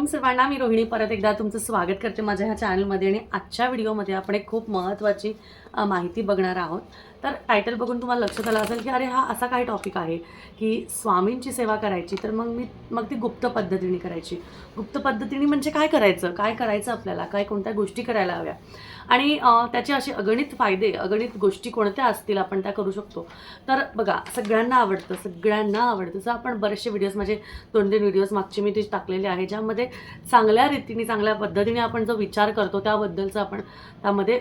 स्वामीम सर्वांना मी रोहिणी. परत एकदा तुमचं स्वागत करते माझ्या ह्या चॅनलमध्ये आणि आजच्या व्हिडिओमध्ये आपण एक खूप महत्त्वाची माहिती बघणार आहोत. तर टायटल बघून तुम्हाला लक्षात आलं असेल की अरे हा असा काय टॉपिक आहे की स्वामींची सेवा करायची तर मग मी मग ती गुप्त पद्धतीने करायची. गुप्त पद्धतीने म्हणजे काय करायचं? काय करायचं आपल्याला? काय कोणत्या गोष्टी करायला हव्या? आणि त्याचे असे अगणित फायदे अगणित गोष्टी कोणत्या असतील आपण त्या करू शकतो. तर बघा सगळ्यांना आवडतं सगळ्यांना आवडतं. जसं आपण बरेचसे व्हिडिओज माझे दोन तीन व्हिडिओज मागचे मी ते टाकलेले आहे ज्यामध्ये चांगल्या रीतीने चांगल्या पद्धतीने आपण जो विचार करतो त्याबद्दलचं आपण त्यामध्ये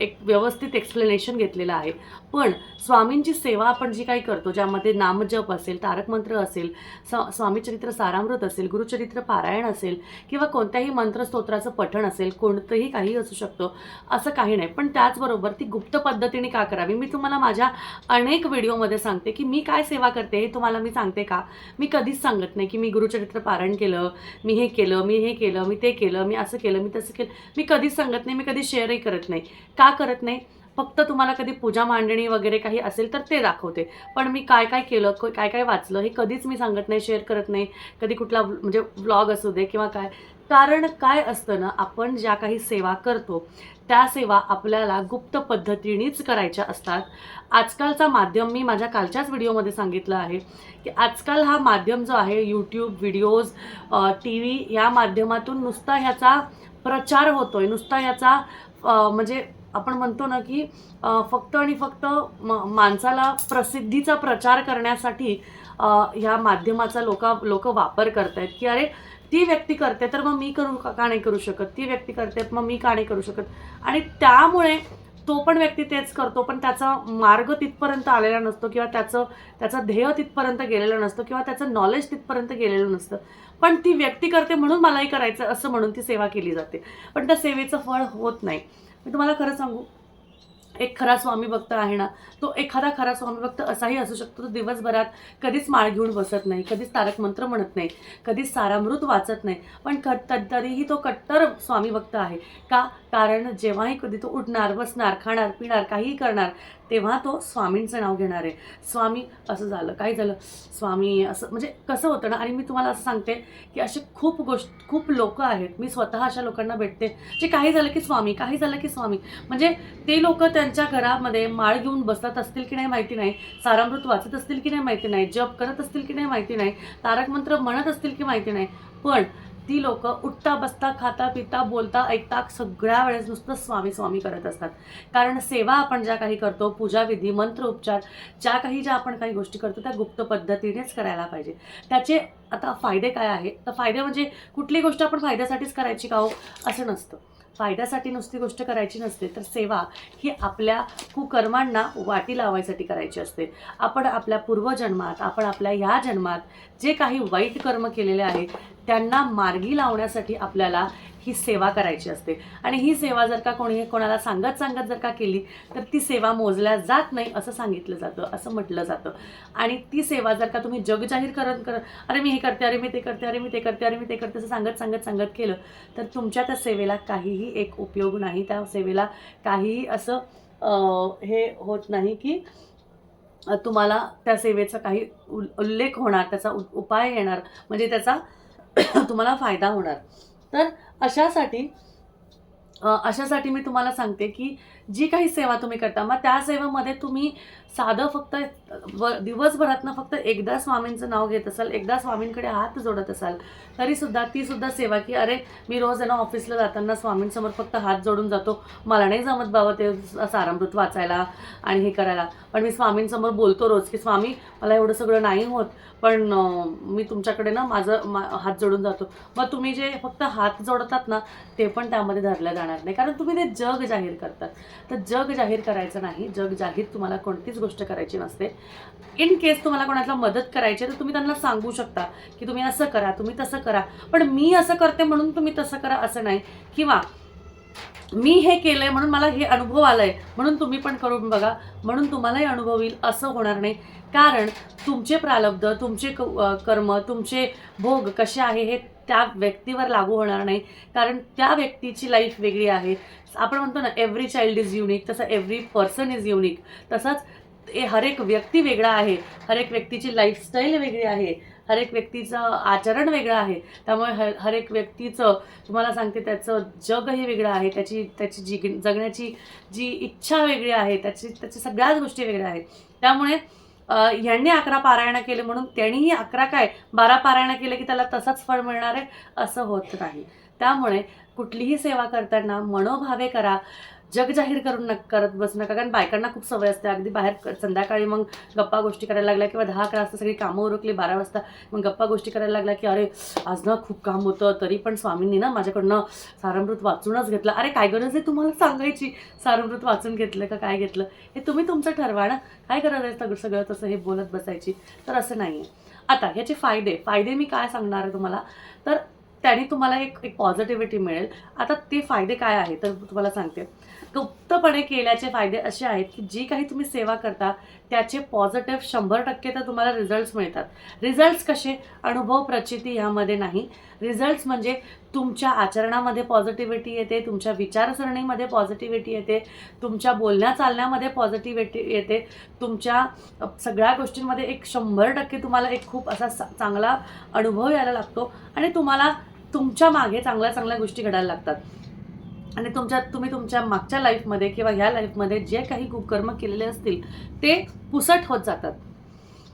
एक व्यवस्थित एक्सप्लेनेशन घेतलेलं आहे. पण स्वामींची सेवा आपण जी काही करतो ज्यामध्ये नामजप असेल तारक मंत्र असेल स स्वामीचरित्र सारामृत असेल गुरुचरित्र पारायण असेल किंवा कोणत्याही मंत्रस्तोत्राचं पठण असेल कोणतंही काही असू शकतं असं काही नाही. पण त्याचबरोबर ती गुप्त पद्धतीने का करावी? मी तुम्हाला माझ्या अनेक व्हिडिओमध्ये सांगते की मी काय सेवा करते हे तुम्हाला मी सांगते का? मी कधीच सांगत नाही की मी गुरुचरित्र पारायण केलं मी हे केलं मी हे केलं मी ते केलं मी असं केलं मी तसं केलं. मी कधीच सांगत नाही मी कधी शेअरही करत नाही. का करत नाही. फक्त तुम्हाला कधी पूजा मांडणी वगैरे काही असेल तर ते दाखवते. पण मी काय काय केलं काय काय वाचलं हे कधीच मी सांगत नाही शेअर करत नाही. कधी कुठला म्हणजे व्लॉग असू दे किंवा काय. कारण काय असतं ना आपण ज्या काही सेवा करतो त्या सेवा आपल्याला गुप्त पद्धतीनेच करायच्या असतात. आजकालचा माध्यम मी माझ्या कालच्याच व्हिडिओमध्ये सांगितलं आहे की आजकाल हा माध्यम जो आहे यूट्यूब व्हिडिओज टी व्ही या माध्यमातून नुसता ह्याचा प्रचार होतो आहे नुसता ह्याचा म्हणजे आपण म्हणतो ना की फक्त आणि फक्त म माणसाला प्रसिद्धीचा प्रचार करण्यासाठी ह्या माध्यमाचा लोक लोक वापर करतायत की अरे ती व्यक्ती करते तर मग मी करू का का नाही करू शकत? ती व्यक्ती करते मग मी का नाही करू शकत? आणि त्यामुळे तो पण व्यक्ती तेच करतो पण त्याचा मार्ग तिथपर्यंत आलेला नसतो किंवा त्याचं त्याचं ध्येय तिथपर्यंत गेलेलं नसतं किंवा त्याचं नॉलेज तिथपर्यंत गेलेलं नसतं. पण ती व्यक्ती करते म्हणून मलाही करायचं असं म्हणून ती सेवा केली जाते. पण त्या सेवेचं फळ होत नाही. मी तुम्हाला खरं सांगू एक खरा स्वामी भक्त आहे ना तो एखादा खरा स्वामी भक्त असाही असू शकतो. तो दिवसभरात कधीच माळ घेऊन बसत नाही कधीच तारक मंत्र म्हणत नाही कधीच सारामृत वाचत नाही. पण क तरीही तो कट्टर स्वामी भक्त आहे. का? कारण जेव्हाही कधी तो उठणार बसणार खाणार पिणार काहीही करणार तेव्हा तो स्वामींचं नाव घेणार आहे. स्वामी असं झालं काय झालं. स्वामी असं म्हणजे कसं होतं ना आणि मी तुम्हाला असं सांगते की असे खूप गोष्ट खूप लोक आहेत. मी स्वतः अशा लोकांना भेटते जे काही झालं की स्वामी काही झालं की स्वामी. म्हणजे ते लोक त्यांच्या घरामध्ये माळ घेऊन बसत असतील की नाही माहिती नाही सारामृत वाचत असतील की नाही माहिती नाही जप करत असतील की नाही माहिती नाही तारक मंत्र म्हणत असतील की माहिती नाही. पण ती लोक उठता बसता खाता पिता बोलता ऐकता सगळ्या वेळेस नुसतं स्वामी स्वामी करत असतात. कारण सेवा आपण ज्या काही करतो पूजाविधी मंत्र उपचार ज्या काही ज्या आपण काही गोष्टी करतो त्या गुप्त पद्धतीनेच करायला पाहिजे. त्याचे आता फायदे काय आहे? तर फायदे म्हणजे कुठली गोष्ट आपण फायद्यासाठीच करायची का हो? असं नसतं. फायद्यासाठी नुसती गोष्ट करायची नसते तर सेवा ही आपल्या कुकर्मांना वाटी लावायसाठी करायची असते. आपण आपल्या पूर्वजन्मात आपण आपल्या ह्या जन्मात जे काही वाईट कर्म केलेले आहे त्यांना मार्गी लावण्यासाठी आपल्याला ही सेवा करायची असते. आणि ही सेवा जर का कोणी कोणाला सांगत सांगत जर का केली तर ती सेवा मोजल्या जात नाही असं सांगितलं जातं असं म्हटलं जातं. आणि ती सेवा जर का तुम्ही जग जाहीर करत करत अरे मी हे करते अरे मी ते करते अरे मी ते करते अरे मी ते करते असं सांगत सांगत सांगत केलं तर तुमच्या त्या सेवेला काहीही एक उपयोग नाही. त्या सेवेला काहीही असं हे होत नाही की तुम्हाला त्या सेवेचा काही उल्लेख होणार त्याचा उ उपाय येणार म्हणजे त्याचा तुम्हाला फायदा होणार. तर अशासाठी अशासाठी मी तुम्हाला सांगते की जी काही सेवा तुम्ही करता मग त्या सेवेमध्ये तुम्ही साधं फक्त व दिवसभरातनं फक्त एकदा स्वामींचं नाव घेत असाल एकदा स्वामींकडे हात जोडत असाल तरीसुद्धा ती सुद्धा सेवा की अरे मी रोज आहे ना ऑफिसला जाताना स्वामींसमोर फक्त हात जोडून जातो. मला नाही जमत बाबा ते सारामृत वाचायला आणि हे करायला. पण मी स्वामींसमोर बोलतो रोज की स्वामी मला एवढं सगळं नाही होत पण मी तुमच्याकडे ना माझं मा हात जोडून जातो. मग तुम्ही जे फक्त हात जोडतात ना ते पण त्यामध्ये धरलं जाणार नाही. कारण तुम्ही ते जग जाहीर करतात. तर जग जाहीर करायचं नाही. जग जाहीर तुम्हाला कोणतीच गोष्ट करायची नसते. इन केस तुम्हाला कोणाला मदत करायची तर तुम्ही त्यांना सांगू शकता की तुम्ही असं करा तुम्ही तसं करा. पण मी असं करते म्हणून तुम्ही तसं करा असं नाही. किंवा मी हे केलंय म्हणून मला हे अनुभव आलाय म्हणून तुम्ही पण करून बघा. म्हणून तुम्हालाही अनुभव येईल असं होणार नाही. कारण तुमचे प्रलब्ध तुमचे क- कर्म तुमचे भोग कसे आहे हे त्या व्यक्तीवर लागू होणार नाही. कारण त्या व्यक्तीची लाईफ वेगळी आहे. आपण म्हणतो ना एव्हरी चाइल्ड इज युनिक तसं एव्हरी पर्सन इज युनिक तसंच ए हर एक व्यक्ती वेगळा आहे. हर एक व्यक्तीची लाईफस्टाईल वेगळी आहे. हर एक व्यक्तीचं आचरण वेगळं आहे. त्यामुळे ह हर एक व्यक्तीचं तुम्हाला सांगते त्याचं जगही वेगळं आहे. त्याची त्याची जी जगण्याची जी इच्छा वेगळी आहे त्याची त्याची सगळ्याच गोष्टी वेगळ्या आहेत. त्यामुळे यांनी अकरा पारायणं केले म्हणून त्यांनीही अकरा काय बारा पारायणं केले की त्याला तसंच फळ मिळणार आहे असं होत नाही. त्यामुळे कुठलीही सेवा करताना मनोभावे करा. जग जाहीर करून करत बसू नका. कारण बायकांना खूप सवय असते. अगदी बाहेर संध्याकाळी मग गप्पा गोष्टी करायला लागल्या किंवा दहा अकरा वाजता सगळी कामं उरकली बारा वाजता मग गप्पा गोष्टी करायला लागल्या की अरे आज ना खूप काम होतं. तरी पण स्वामींनी ना माझ्याकडनं सारामृत वाचूनच घेतलं. अरे काय गरज आहे तुम्हाला सांगायची? सारामृत वाचून घेतलं का काय घेतलं? हे तुम्ही तुमचं ठरवा ना. काय करत आहे सगळं सगळं तसं हे बोलत बसायची? तर असं नाही आहे आता ह्याचे फायदे. फायदे मी काय सांगणार आहे तुम्हाला? तर त्याने तुम्हाला एक एक पॉझिटिव्हिटी मिळेल. आता ते फायदे काय आहेत? तर तुम्हाला सांगते. गुप्तपणे केल्याचे फायदे असे आहेत की जी काही तुम्ही सेवा करता त्याचे पॉझिटिव्ह शंभर टक्के तर तुम्हाला रिझल्ट्स मिळतात. रिझल्ट्स कसे? अनुभव प्रचिती ह्यामध्ये नाही. रिझल्ट्स म्हणजे तुमच्या आचरणामध्ये पॉझिटिव्हिटी येते तुमच्या विचारसरणीमध्ये पॉझिटिव्हिटी येते तुमच्या बोलण्या चालण्यामध्ये पॉझिटिव्हिटी येते तुमच्या सगळ्या गोष्टींमध्ये एक शंभर टक्के तुम्हाला एक खूप असा चांगला अनुभव यायला लागतो आणि तुम्हाला तुमच्या मागे चांगल्या चांगल्या गोष्टी घडायला लागतात. आणि तुमच्या तुम्ही तुमच्या मागच्या लाईफमध्ये किंवा ह्या लाईफमध्ये जे काही कुकर्म केलेले असतील ते पुसट होत जातात.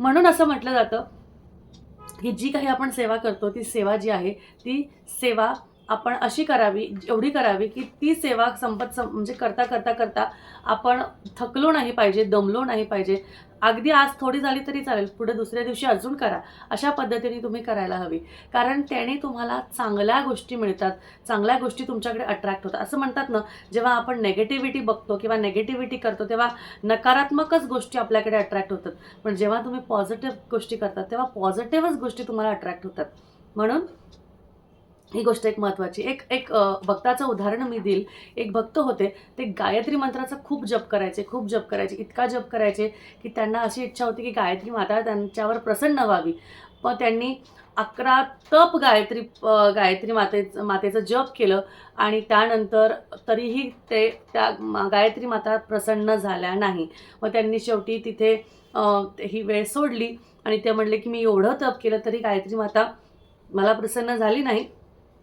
म्हणून असं म्हटलं जातं की जी काही आपण सेवा करतो ती सेवा जी आहे ती सेवा आपण अशी करावी एवढी करावी की ती सेवा संपत सं म्हणजे करता करता करता आपण थकलो नाही पाहिजे दमलो नाही पाहिजे. अगदी आज थोडी झाली तरी चालेल पुढे दुसऱ्या दिवशी अजून करा. अशा पद्धतीने तुम्ही करायला हवी. कारण त्याने तुम्हाला चांगल्या गोष्टी मिळतात चांगल्या गोष्टी तुमच्याकडे अट्रॅक्ट होतात. असं म्हणतात ना जेव्हा आपण नेगेटिव्हिटी बघतो किंवा नेगेटिव्हिटी करतो तेव्हा नकारात्मकच गोष्टी आपल्याकडे अट्रॅक्ट होतात. पण जेव्हा तुम्ही पॉझिटिव्ह गोष्टी करतात तेव्हा पॉझिटिव्हच गोष्टी तुम्हाला अट्रॅक्ट होतात. म्हणून ही गोष्ट एक महत्त्वाची एक एक भक्ताचं उदाहरण मी देईल. एक भक्त होते ते गायत्री मंत्राचा खूप जप करायचे खूप जप करायचे इतका जप करायचे की त्यांना अशी इच्छा होती की गायत्री माता त्यांच्यावर प्रसन्न व्हावी. मग त्यांनी अकरा तप गायत्री गायत्री माते मातेचं जप केलं आणि त्यानंतर तरीही ते त्या गायत्री माता प्रसन्न झाल्या नाही. मग त्यांनी शेवटी तिथे ही वेळ सोडली आणि ते म्हणले की मी एवढं तप केलं तरी गायत्री माता मला प्रसन्न झाली नाही.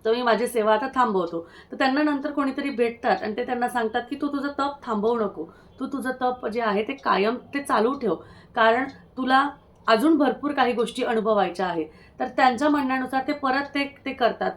तर मी माझी सेवा आता थांबवतो. तर त्यांना नंतर कोणीतरी भेटतात आणि ते त्यांना सांगतात की तू तुझं तप थांबवू नको. तू तुझं तप जे आहे ते कायम ते चालू ठेव. कारण तुला अजून भरपूर काही गोष्टी अनुभवायच्या आहेत. तर त्यांच्या म्हणण्यानुसार ते परत ते ते करतात.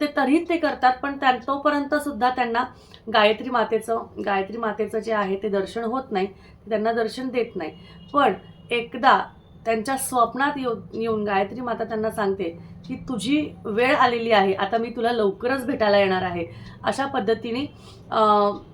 ते तरीही ते करतात पण त्या तोपर्यंत सुद्धा त्यांना गायत्री मातेचं गायत्री मातेचं जे आहे ते दर्शन होत नाही. त्यांना दर्शन देत नाही. पण एकदा त्यांच्या स्वप्नात येऊ येऊन गायत्री माता त्यांना सांगते की तुझी वेळ आलेली आहे आता मी तुला लवकरच भेटायला येणार आहे. अशा पद्धतीने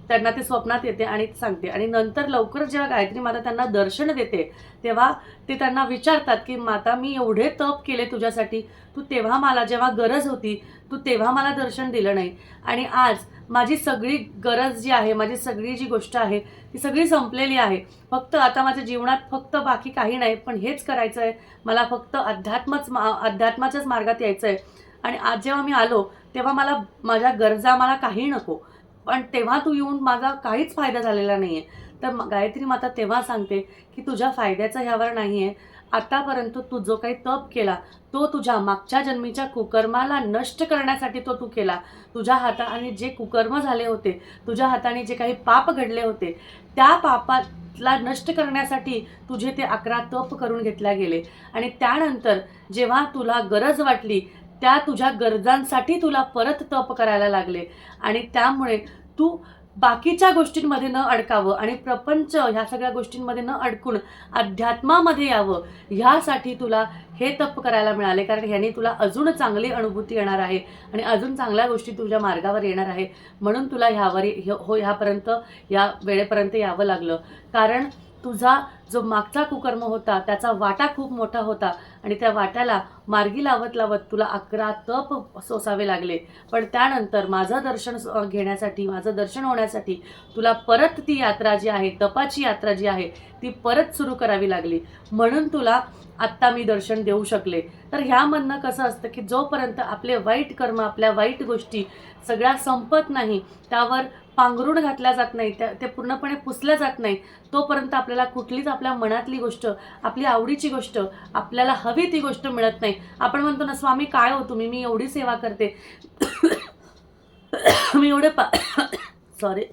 त्यांना ते स्वप्नात येते आणि सांगते. आणि नंतर लवकरच जेव्हा गायत्री माता त्यांना दर्शन देते तेव्हा ते त्यांना विचारतात की माता मी एवढे तप केले तुझ्यासाठी. तू तेव्हा मला जेव्हा गरज होती तू तेव्हा मला दर्शन दिलं नाही. आणि आज माझी सगळी गरज जी आहे माझी सगळी जी गोष्ट आहे ती सगळी संपलेली आहे. फक्त आता माझ्या जीवनात फक्त बाकी काही नाही पण हेच करायचं आहे मला फक्त अध्यात्मच मा अध्यात्माच्याच मार्गात यायचं आहे आणि आज जेव्हा मी आलो तेव्हा मला माझ्या गरजा मला काही नको. पण तेव्हा तू येऊन माझा काहीच फायदा झालेला नाही आहे तर गायत्री माता तेव्हा सांगते की तुझ्या फायद्याचं ह्यावर नाही आहे आतापर्यंत तू जो काही तप केला तो तुझ्या मागच्या जन्मीच्या कुकर्माला नष्ट करण्यासाठी तो तू केला. तुझ्या हाताने जे कुकर्म झाले होते तुझ्या हाताने जे काही पाप घडले होते त्या पापाला नष्ट करण्यासाठी तुझे ते अकरा तप करून घेतल्या गेले. आणि त्यानंतर जेव्हा तुला गरज वाटली त्या तुझ्या गरजांसाठी तुला परत तप करायला लागले. आणि त्यामुळे तू बाकीच्या गोष्टींमध्ये न अडकावं आणि प्रपंच ह्या सगळ्या गोष्टींमध्ये न अडकून अध्यात्मामध्ये यावं ह्यासाठी तुला हे तप करायला मिळाले. कारण ह्याने तुला अजून चांगली अनुभूती येणार आहे आणि अजून चांगल्या गोष्टी तुझ्या मार्गावर येणार आहे. म्हणून तुला ह्यावर हो ह्यापर्यंत या वेळेपर्यंत यावं लागलं. कारण तुझा जो मागचा कुकर्म होता त्याचा वाटा खूप मोठा होता आणि त्या वाट्याला मार्गी लावत लावत तुला अकरा तप सोसावे लागले. पण त्यानंतर माझं दर्शन घेण्यासाठी माझं दर्शन होण्यासाठी तुला परत ती यात्रा जी आहे तपाची यात्रा जी आहे ती परत सुरू करावी लागली. म्हणून तुला आत्ता मी दर्शन देऊ शकले. तर ह्यामधनं कसं असतं की जोपर्यंत आपले वाईट कर्म आपल्या वाईट गोष्टी सगळ्या संपत नाही त्यावर पांघरूण घातल्या जात नाही त्या ते पूर्णपणे पुसल्या जात नाही तोपर्यंत आपल्याला कुठलीच आपल्या मनातली गोष्ट आपली आवडीची गोष्ट आपल्याला हवी ती गोष्ट मिळत नाही. आपण म्हणतो ना स्वामी काय हो तुम्ही? मी एवढी सेवा करते. मी एवढे पा सॉरी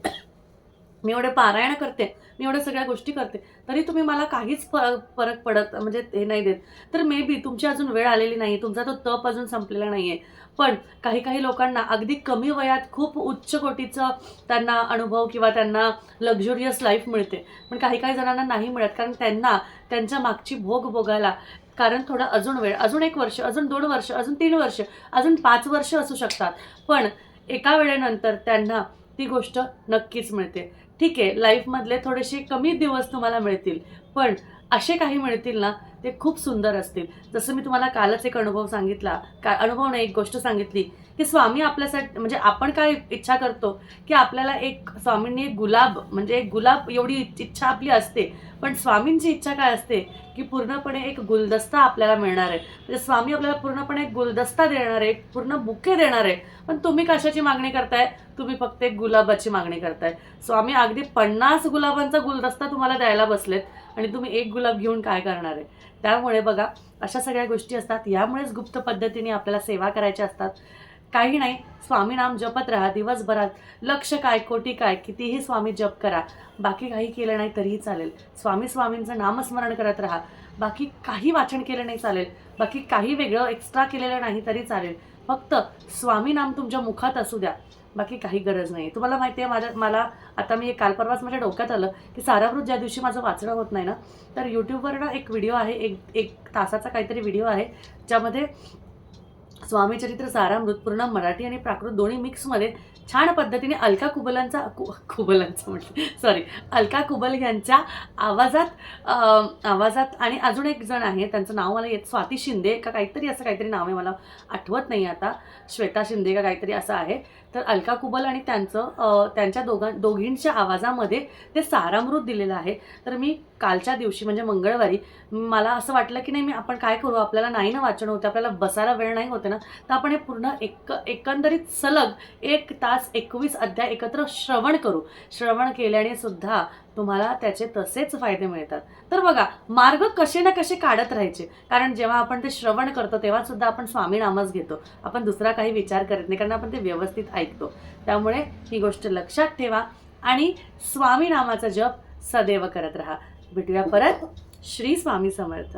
मी एवढे पारायण करते मी एवढ्या सगळ्या गोष्टी करते तरी तुम्ही मला काहीच फरक फरक पडत म्हणजे हे नाही देत. तर मे बी तुमची अजून वेळ आलेली नाही तुमचा तो तप अजून संपलेला नाही आहे पण काही काही लोकांना अगदी कमी वयात खूप उच्च कोटीचं त्यांना अनुभव किंवा त्यांना लक्झुरियस लाईफ मिळते. पण काही काही जणांना नाही मिळत कारण त्यांना त्यांच्या मागची भोग भोगायला कारण थोडं अजून वेळ अजून एक वर्ष अजून दोन वर्ष अजून तीन वर्ष अजून पाच वर्ष असू शकतात. पण एका वेळेनंतर त्यांना ती गोष्ट नक्कीच मिळते. ठीक आहे लाईफमधले थोडेसे कमी दिवस तुम्हाला मिळतील पण असे काही मिळतील ना ते खूप सुंदर असतील. जसं मी तुम्हाला कालच एक अनुभव सांगितला का अनुभव नाही एक गोष्ट सांगितली की स्वामी आपल्यासाठी म्हणजे आपण काय इच्छा करतो की आपल्याला एक स्वामींनी एक गुलाब म्हणजे एक गुलाब एवढी इच्छा आपली असते पण स्वामींची इच्छा काय असते की पूर्णपणे एक गुलदस्ता आपल्याला मिळणार आहे. म्हणजे स्वामी आपल्याला पूर्णपणे एक गुलदस्ता देणार आहे पूर्ण बुके देणार आहे पण तुम्ही कशाची मागणी करताय? तुम्ही फक्त एक गुलाबाची मागणी करताय. स्वामी अगदी पन्नास गुलाबांचा गुलदस्ता तुम्हाला द्यायला बसलेत आणि तुम्ही एक गुलाब घेऊन काय करणार आहे? त्यामुळे बघा अशा सगळ्या गोष्टी असतात. यामुळेच गुप्त पद्धतीने आपल्याला सेवा करायच्या असतात. काही नाही स्वामी नाम जपत राहा. दिवसभरात लक्ष काय कोटी काय कितीही स्वामी जप करा. बाकी काही केलं नाही तरीही चालेल. स्वामी स्वामींचं नामस्मरण करत राहा. बाकी काही वाचन केलं नाही चालेल. बाकी काही वेगळं एक्स्ट्रा केलेलं नाही तरी चालेल. फक्त स्वामी नाम तुमच्या मुखात असू द्या. बाकी काही गरज नाही तुम्हाला माहिती आहे माझ्या मला आता मी काल परवाच माझ्या डोक्यात आलं की सारावृत ज्या दिवशी माझं वाचणं होत नाही ना तर यूट्यूबवर ना एक व्हिडिओ आहे एक एक तासाचा काहीतरी व्हिडिओ आहे ज्यामध्ये स्वामीचरित्र सारामृत पूर्ण मराठी आणि प्राकृत दोन्ही मिक्समध्ये छान पद्धतीने अलका कुबलांचा कु कुबलांचा म्हटलं. सॉरी अलका कुबल यांच्या आवाजात आवाजात आणि अजून एक जण आहे त्यांचं नाव मला येत स्वाती शिंदे का काहीतरी असं काहीतरी नाव आहे मला आठवत नाही आता. श्वेता शिंदे का काहीतरी असं आहे. तर अलका कुबल आणि त्यांचं त्यांच्या दोघां दोघींच्या आवाजामध्ये ते सारामृत दिलेलं आहे. तर मी कालच्या दिवशी म्हणजे मंगळवारी मला असं वाटलं की नाही मी आपण काय करू? आपल्याला नाही ना वाचन होतं आपल्याला बसायला वेळ नाही होते ना. तर आपण हे पूर्ण एक एकंदरीत सलग एक तास एकवीस अध्याय एकत्र श्रवण करू. श्रवण केल्याने सुद्धा तुम्हाला त्याचे तसेच फायदे मिळतात. तर बघा मार्ग कसे ना कसे काढत राहायचे. कारण जेव्हा आपण ते श्रवण करतो तेव्हा सुद्धा आपण स्वामी नामच घेतो. आपण दुसरा काही विचार करत नाही कारण आपण ते व्यवस्थित ऐकतो. त्यामुळे ही गोष्ट लक्षात ठेवा आणि स्वामी नामाचा जप सदैव करत राहा. भेटूया परत. श्री स्वामी समर्थ.